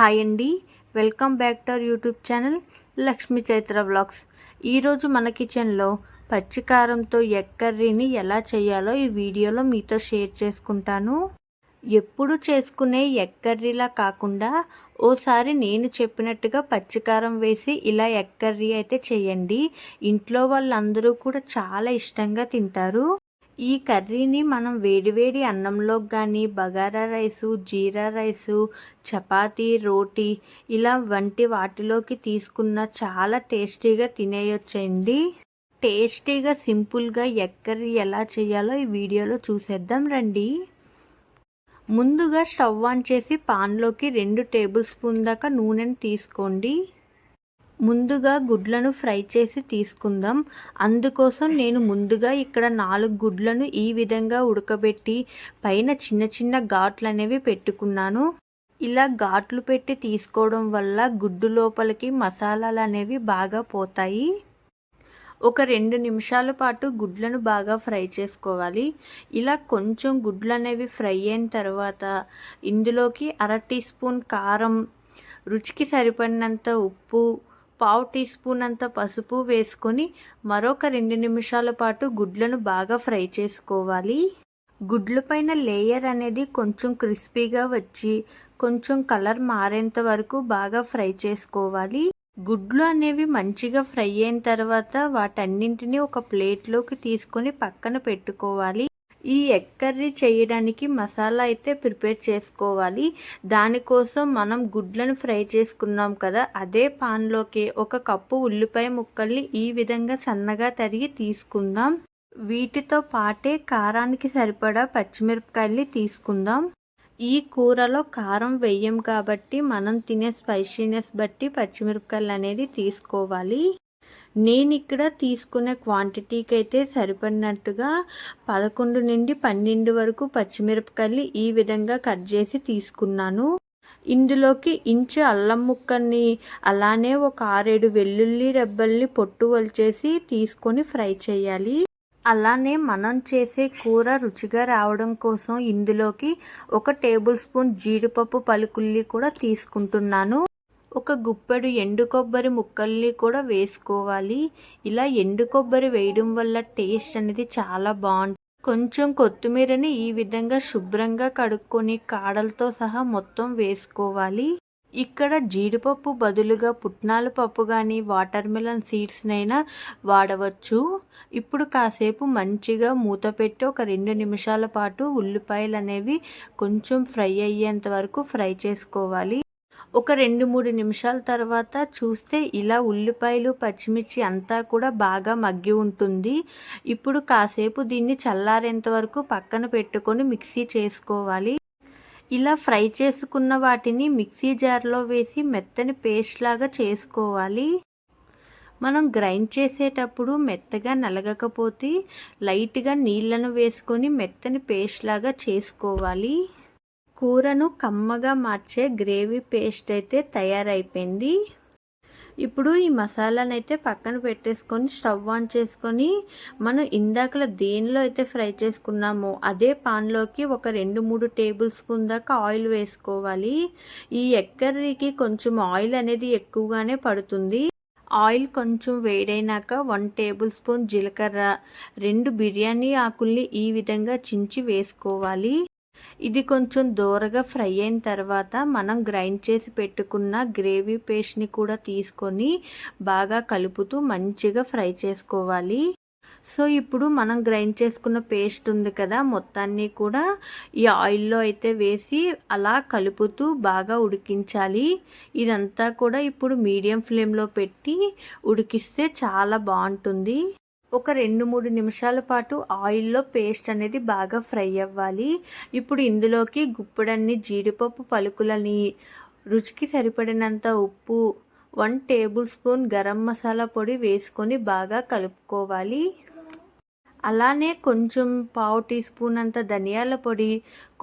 Hi అండి. Welcome back to our YouTube channel Lakshmi Chaitra blogs ఈరోజు మన కిచెన్లో పచ్చికారంతో ఎక్కర్రీని ఎలా చేయాలో ఈ వీడియోలో మీతో షేర్ చేసుకుంటాను. ఎప్పుడు చేసుకునే ఎక్కర్రీలా కాకుండా ఓసారి నేను చెప్పినట్టుగా పచ్చికారం వేసి ఇలా ఎక్కర్రీ అయితే చేయండి. ఇంట్లో వాళ్ళందరూ కూడా చాలా ఇష్టంగా తింటారు. ఈ కర్రీని మనం వేడివేడి అన్నంలోకి కానీ బగారా రైసు జీరా రైసు చపాతీ రోటీ ఇలా వంటి వాటిలోకి తీసుకున్న చాలా టేస్టీగా తినేయొచ్చండి. టేస్టీగా సింపుల్గా ఎగ్ ఎలా చేయాలో ఈ వీడియోలో చూసేద్దాం రండి. ముందుగా స్టవ్ ఆన్ చేసి పాన్లోకి రెండు టేబుల్ స్పూన్ దాకా నూనెను తీసుకోండి. ముందుగా గుడ్లను ఫ్రై చేసి తీసుకుందాం. అందుకోసం నేను ముందుగా ఇక్కడ నాలుగు గుడ్లను ఈ విధంగా ఉడకబెట్టి పైన చిన్న చిన్న ఘాట్లు అనేవి పెట్టుకున్నాను. ఇలా ఘాట్లు పెట్టి తీసుకోవడం వల్ల గుడ్డు లోపలికి మసాలాలు అనేవి బాగా పోతాయి. ఒక రెండు నిమిషాల పాటు గుడ్లను బాగా ఫ్రై చేసుకోవాలి. ఇలా కొంచెం గుడ్లు అనేవి ఫ్రై అయిన తర్వాత ఇందులోకి అర టీ స్పూన్ కారం రుచికి సరిపడినంత ఉప్పు పావు టీ స్పూన్ అంత పసుపు వేసుకొని మరొక రెండు నిమిషాల పాటు గుడ్లను బాగా ఫ్రై చేసుకోవాలి. గుడ్ల పైన లేయర్ అనేది కొంచెం క్రిస్పీగా వచ్చి కొంచెం కలర్ మారేంత వరకు బాగా ఫ్రై చేసుకోవాలి. గుడ్లు అనేవి మంచిగా ఫ్రై అయిన తర్వాత వాటన్నింటినీ ఒక ప్లేట్లోకి తీసుకొని పక్కన పెట్టుకోవాలి. ఈ ఎగ్ కర్రీ చేయడానికి మసాలా అయితే ప్రిపేర్ చేసుకోవాలి. దానికోసం మనం గుడ్లను ఫ్రై చేసుకున్నాం కదా అదే పాన్లోకి ఒక కప్పు ఉల్లిపాయ ముక్కల్ని ఈ విధంగా సన్నగా తరిగి తీసుకుందాం. వీటితో పాటే కారానికి సరిపడా పచ్చిమిరపకాయల్ని తీసుకుందాం. ఈ కూరలో కారం వెయ్యం కాబట్టి మనం తినే స్పైసీనెస్ బట్టి పచ్చిమిరపకాయలు అనేది తీసుకోవాలి. నేను ఇక్కడ తీసుకునే క్వాంటిటీకి అయితే సరిపడినట్టుగా పదకొండు నుండి పన్నెండు వరకు పచ్చిమిరపకాయలు ఈ విధంగా కట్ చేసి తీసుకున్నాను. ఇందులోకి ఇంచు అల్లం ముక్కని అలానే ఒక ఆరేడు వెల్లుల్లి రెబ్బల్ని పొట్టు వలిచేసి తీసుకొని ఫ్రై చేయాలి. అలానే మనం చేసే కూర రుచిగా రావడం కోసం ఇందులోకి ఒక టేబుల్ స్పూన్ జీడిపప్పు పలుకుల్లి కూడా తీసుకుంటున్నాను. ఒక గుప్పెడు ఎండు కొబ్బరి ముక్కల్ని కూడా వేసుకోవాలి. ఇలా ఎండు కొబ్బరి వేయడం వల్ల టేస్ట్ అనేది చాలా బాగుంటుంది కొంచెం కొత్తిమీరని ఈ విధంగా శుభ్రంగా కడుక్కొని కాడలతో సహా మొత్తం వేసుకోవాలి. ఇక్కడ జీడిపప్పు బదులుగా పుట్నాల పప్పు కానీ వాటర్ మిలన్ సీడ్స్నైనా వాడవచ్చు. ఇప్పుడు కాసేపు మంచిగా మూత పెట్టి ఒక రెండు నిమిషాల పాటు ఉల్లిపాయలు అనేవి కొంచెం ఫ్రై అయ్యేంత వరకు ఫ్రై చేసుకోవాలి. ఒక రెండు మూడు నిమిషాల తర్వాత చూస్తే ఇలా ఉల్లిపాయలు పచ్చిమిర్చి అంతా కూడా బాగా మగ్గి ఉంటుంది. ఇప్పుడు కాసేపు దీన్ని చల్లారేంత వరకు పక్కన పెట్టుకొని మిక్సీ చేసుకోవాలి. ఇలా ఫ్రై చేసుకున్న వాటిని మిక్సీ జార్లో వేసి మెత్తని పేస్ట్ లాగా చేసుకోవాలి. మనం గ్రైండ్ చేసేటప్పుడు మెత్తగా నలగకపోతే లైట్గా నీళ్ళను వేసుకొని మెత్తని పేస్ట్ లాగా చేసుకోవాలి. కూరను కమ్మగా మార్చే గ్రేవీ పేస్ట్ అయితే తయారైపోయింది. ఇప్పుడు ఈ మసాలాను అయితే పక్కన పెట్టేసుకొని స్టవ్ ఆన్ చేసుకొని మనం ఇందాకలో దేనిలో అయితే ఫ్రై చేసుకున్నామో అదే పాన్లోకి ఒక రెండు మూడు టేబుల్ స్పూన్ దాకా ఆయిల్ వేసుకోవాలి. ఈ ఎగ్ కొంచెం ఆయిల్ అనేది ఎక్కువగానే పడుతుంది. ఆయిల్ కొంచెం వేడైనాక వన్ టేబుల్ స్పూన్ జీలకర్ర రెండు బిర్యానీ ఆకుల్ని ఈ విధంగా చించి వేసుకోవాలి. ఇది కొంచెం దూరగా ఫ్రై అయిన తర్వాత మనం గ్రైండ్ చేసి పెట్టుకున్న గ్రేవీ పేస్ట్ని కూడా తీసుకొని బాగా కలుపుతూ మంచిగా ఫ్రై చేసుకోవాలి. సో ఇప్పుడు మనం గ్రైండ్ చేసుకున్న పేస్ట్ ఉంది కదా మొత్తాన్ని కూడా ఈ ఆయిల్లో అయితే వేసి అలా కలుపుతూ బాగా ఉడికించాలి. ఇదంతా కూడా ఇప్పుడు మీడియం ఫ్లేమ్లో పెట్టి ఉడికిస్తే చాలా బాగుంటుంది. ఒక రెండు మూడు నిమిషాల పాటు ఆయిల్లో పేస్ట్ అనేది బాగా ఫ్రై అవ్వాలి. ఇప్పుడు ఇందులోకి గుప్పుడన్ని జీడిపప్పు పలుకులని రుచికి సరిపడినంత ఉప్పు one tablespoon garam masala పొడి వేసుకొని బాగా కలుపుకోవాలి. అలానే కొంచెం పావు టీ స్పూన్ అంత ధనియాల పొడి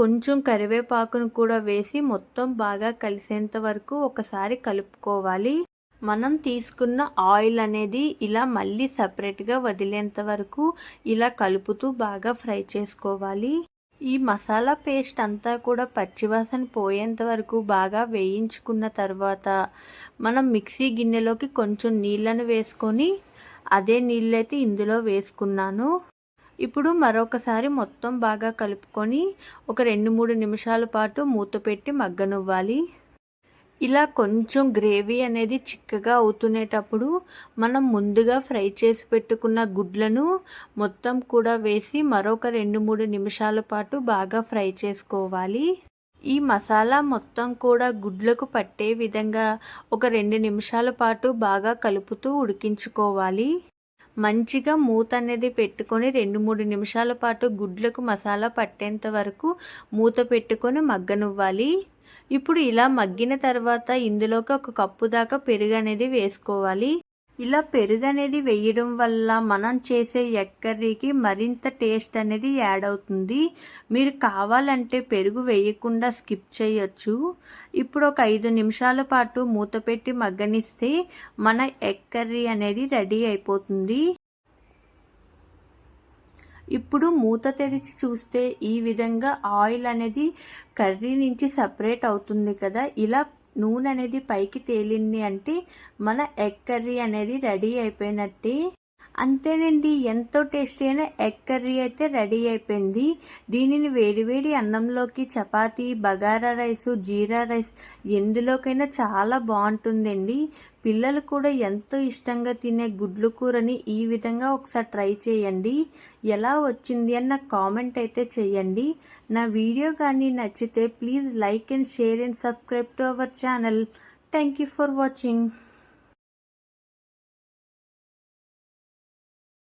కొంచెం కరివేపాకును కూడా వేసి మొత్తం బాగా కలిసేంత వరకు ఒకసారి కలుపుకోవాలి. మనం తీసుకున్న ఆయిల్ అనేది ఇలా మళ్ళీ సపరేట్గా వదిలేంత వరకు ఇలా కలుపుతూ బాగా ఫ్రై చేసుకోవాలి. ఈ మసాలా పేస్ట్ అంతా కూడా పచ్చివాసన పోయేంత వరకు బాగా వేయించుకున్న తర్వాత మనం మిక్సీ గిన్నెలోకి కొంచెం నీళ్ళను వేసుకొని అదే నీళ్ళైతే ఇందులో వేసుకున్నాను. ఇప్పుడు మరొకసారి మొత్తం బాగా కలుపుకొని ఒక రెండు మూడు నిమిషాల పాటు మూత పెట్టి మగ్గనివ్వాలి. ఇలా కొంచెం గ్రేవీ అనేది చిక్కగా అవుతునేటప్పుడు మనం ముందుగా ఫ్రై చేసి పెట్టుకున్న గుడ్లను మొత్తం కూడా వేసి మరొక రెండు మూడు నిమిషాల పాటు బాగా ఫ్రై చేసుకోవాలి. ఈ మసాలా మొత్తం కూడా గుడ్లకు పట్టే విధంగా ఒక రెండు నిమిషాల పాటు బాగా కలుపుతూ ఉడికించుకోవాలి. మంచిగా మూత అనేది పెట్టుకొని రెండు మూడు నిమిషాల పాటు గుడ్లకు మసాలా పట్టేంత వరకు మూత పెట్టుకొని మగ్గనివ్వాలి. ఇప్పుడు ఇలా మగ్గిన తర్వాత ఇందులోకి ఒక కప్పు దాకా పెరుగు అనేది వేసుకోవాలి. ఇలా పెరుగు అనేది వేయడం వల్ల మనం చేసే ఎగ్ కర్రీకి మరింత టేస్ట్ అనేది యాడ్ అవుతుంది. మీరు కావాలంటే పెరుగు వేయకుండా స్కిప్ చేయొచ్చు. ఇప్పుడు ఒక ఐదు నిమిషాల పాటు మూత పెట్టి మగ్గనిస్తే మన ఎగ్ కర్రీ అనేది రెడీ అయిపోతుంది. ఇప్పుడు మూత తెరిచి చూస్తే ఈ విధంగా ఆయిల్ అనేది కర్రీ నుంచి సపరేట్ అవుతుంది కదా. ఇలా నూనె అనేది పైకి తేలింది అంటే మన ఎగ్ కర్రీ అనేది రెడీ అయిపోయినట్టే. అంతేనండి ఎంతో టేస్టీ అయిన ఎగ్ కర్రీ అయితే రెడీ అయిపోయింది. దీనిని వేడివేడి అన్నంలోకి చపాతీ బగారా రైస్ జీరా రైస్ ఎందులోకైనా చాలా బాగుంటుందండి. పిల్లలు కూడా ఎంతో ఇష్టంగా తినే గుడ్లు కూరని ఈ విధంగా ఒకసారి ట్రై చేయండి. ఎలా వచ్చింది అన్న కామెంట్ అయితే చేయండి. నా వీడియో కానీ నచ్చితే please like and share and subscribe to our channel. Thank you for watching.